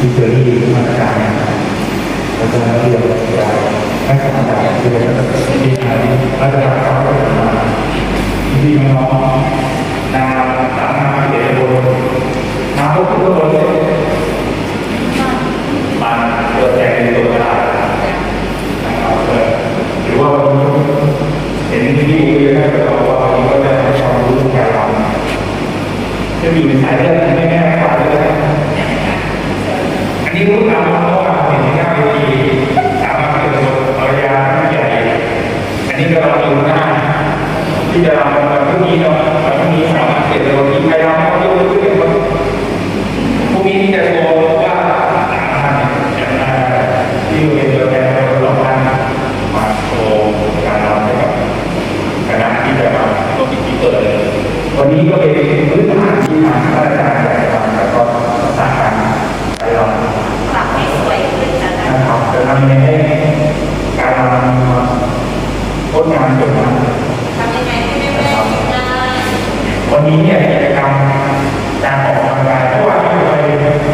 วิเจอรี่มาตรการเราจะเรียบการให้ความสำคัญคือระดับที่ไทยรับาลเขาพัฒนาที่มันน้องนาสามาเด็กบนน้ำพุทุกคนมันตัวแทนตัวได้นะครับหรือว่าเห็นที่นี่เลยนะเราเราก็ได้ความรู้แก่เราจะมีสายเลือดไม่แน่ใจเลยนะ ดอันนี้รู้ตามเพราะว่าเห็นหน้าเวทีสามารถเป็นภรรยาผู้ใหญ่ อันนี้ก็เราอยู่หน้าที่จะรำวันพรุ่งนี้เนาะวันพรุ่งนี้สามารถเก็บตัวที่ใครรำเขาจะรู้ที่เป็นคนพรุ่งนี้ที่จะโชว์ว่าสามพันจะมาที่โรงเรียนเดียวกันสองพันมาโชว์การรำให้กับคณะที่จะมาร่วมพิธีเปิดวันนี้ก็เป็นพื้นฐานที่ทางข้าราชการแต่ละวันแล้วก็สาขาไปรำ ปรับให้สวยขึ้นจากนั้น นะครับจะทำยังไงให้การทำ งดงานจบงานทำยังไงให้แม่แม่ทำงานวันนี้เนี่ยกิจกรรมการออกกำลังกายเพราะว่าที่เราไป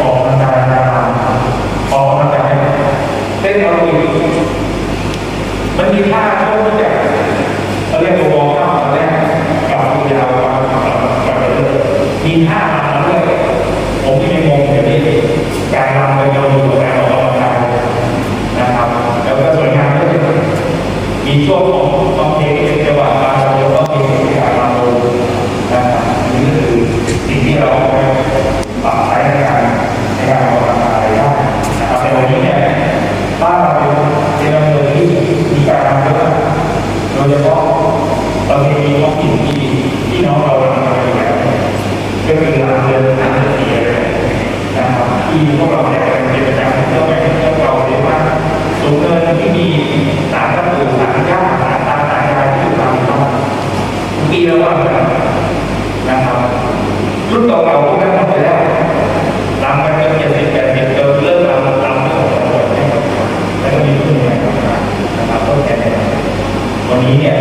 ออกกำลังกายการทำออกกำลังกายเต้นเอาอีกมันมีท่าเขาเรียกเขาเรียกตัววอร์มอัพตอนแรกกับยาวกับกับเรื่อยมีท่า ต้องเพลงจังหวะบาเราต้องเพลงการมาดูนะครับนี่ก็คือสิ่งที่เราปรับใช้ในการในการออกกำลังกายได้นะครับในวันนี้เนี่ยบ้านเราเป็นอำเภอที่มีการทำเยอะโดยเฉพาะเรามีท้องถิ่นที่ที่น้องเราทำมาอยู่แล้วก็คือหลังเดือนหลังเดือนสี่นะครับที่พวกเราเนี่ยเป็นประจำเพื่อไปเที่ยวเราเรียกว่าสูงเนินที่มีสารตะปูสารหญ้าสารตาสารอะไรที่อยู่ตามท้องปีละวันนะครับรุ่น เก่าๆที่นั่นหมดไปแล้วลำกันเจ็ดสิบแปดสิบเริ่มเริ่มลำลำไม่หมดแล้วแล้วก็มีรุ่นใหม่นนะครับต้นแก่ในวันนี้เนี่ย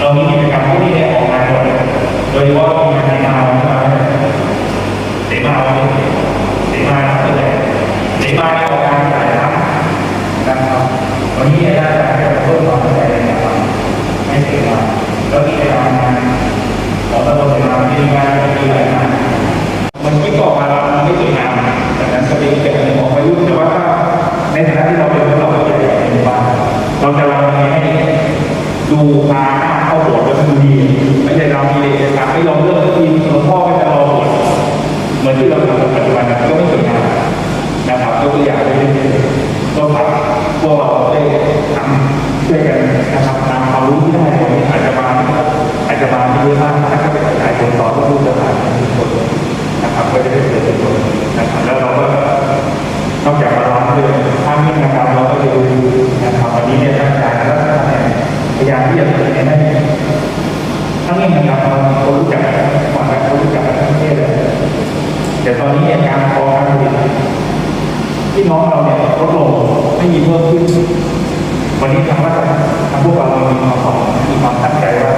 เรามีกิจกรรมที่ได้ออกงานก่อนโดยเฉพาะงานใน ตัวอย่างเช่นก็ฝากพวกเราได้ทำช่วยกันนะครับตามความรู้ที่ได้ผมอาจจะมาอาจจะมาที่เยอะมากถ้าก็ไปขยายผลต่อก็รู้จะผ่านทุกคนนะครับก็จะได้เกิดประโยชน์นะครับแล้วเราก็นอกจากมาล้อมเรื่องท่ามิ่งนะครับเราก็จะดูนะครับวันนี้เนี่ยท่านอาจารย์และท่านเนี่ยพยายามที่จะเสนอให้ท่ามิ่งนะครับเรารู้จักก่อนเรารู้จักกันทั้งประเทศเลยแต่ตอนนี้เนี่ยการพอการผลิต พี่น้องเราเนี่ยลดลงไม่มีเพิ่มขึ้น วันนี้ทางรัฐทางพวกเรามีความหวังมีความตั้งใจว่า